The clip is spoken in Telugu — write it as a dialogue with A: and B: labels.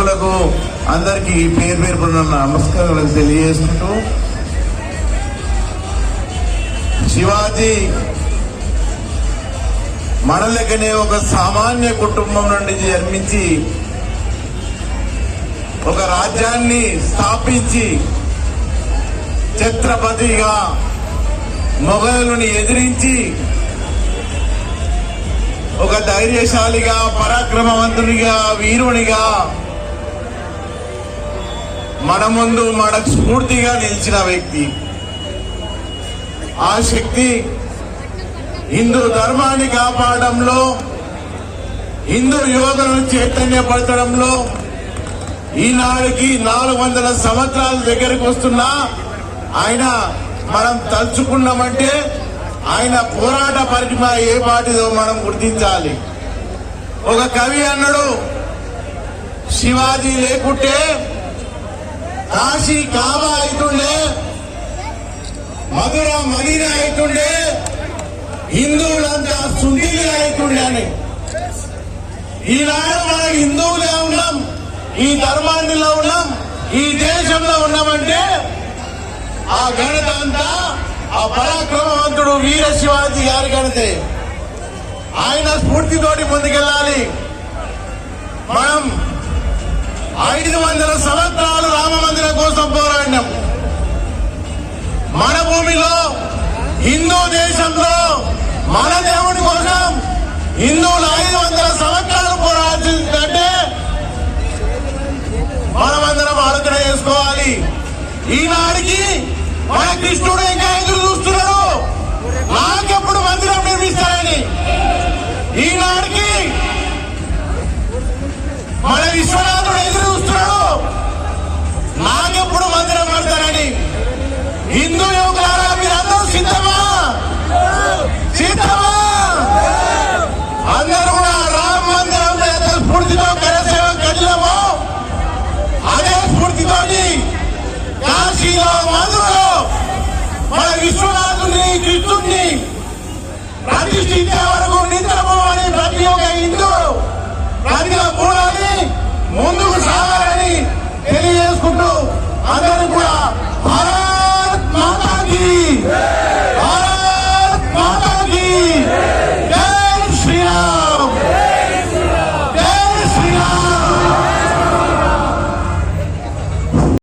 A: మిత్రులకు అందరికీ పేరు పేరు నమస్కారాలు తెలియజేసుకుంటూ శివాజీ మనలకనే ఒక సామాన్య కుటుంబం నుండి జన్మించి ఒక రాజ్యాన్ని స్థాపించి ఛత్రపతిగా మొఘలుని ఎదిరించి ఒక ధైర్యశాలిగా పరాక్రమవంతునిగా వీరునిగా మన ముందు మనకు స్ఫూర్తిగా నిలిచిన వ్యక్తి. ఆ శక్తి హిందూ ధర్మాన్ని కాపాడడంలో హిందూ యువకులను చైతన్యపరచడంలో ఈనాడికి నాలుగు వందల సంవత్సరాల దగ్గరకు వస్తున్నా ఆయన మనం తలుచుకున్నామంటే ఆయన పోరాట పరిమ ఏ పాటిదో మనం గుర్తించాలి. ఒక కవి అన్నాడు శివాజీ లేకుంటే కాశీ కావా అవుతుండే మధుర మదిన అవుతుండే హిందువులంతా సుందీలు అవుతుండే అని. ఈనాడు మనం హిందువులే ఉన్నాం ఈ ధర్మాన్నిలో ఉన్నాం ఈ దేశంలో ఉన్నామంటే ఆ గణత ఆ పరాక్రమవంతుడు వీర శివాజీ గారి ఘనతే ఆయన స్ఫూర్తితోటి ముందుకెళ్ళాలి. మనం ఐదు వందల సంవత్సరాలు రామ మందిరం కోసం పోరాడినాం. మన భూమిలో హిందూ దేశంలో మన దేవుడి కోసం హిందువులు ఐదు వందల సంవత్సరాలు పోరాడుతుందంటే మనమందరం ఆలోచన చేసుకోవాలి. ఈనాడికి మన కృష్ణుడు ఇంకా ఎదురు చూస్తున్నాడు నాకెప్పుడు మందిరం నిర్మిస్తారని. ఈనాడికి మన విశ్వనాథుడు ఎదురు చూస్తున్నాడు నాకెప్పుడు మందిరం కడతారని. హిందువులు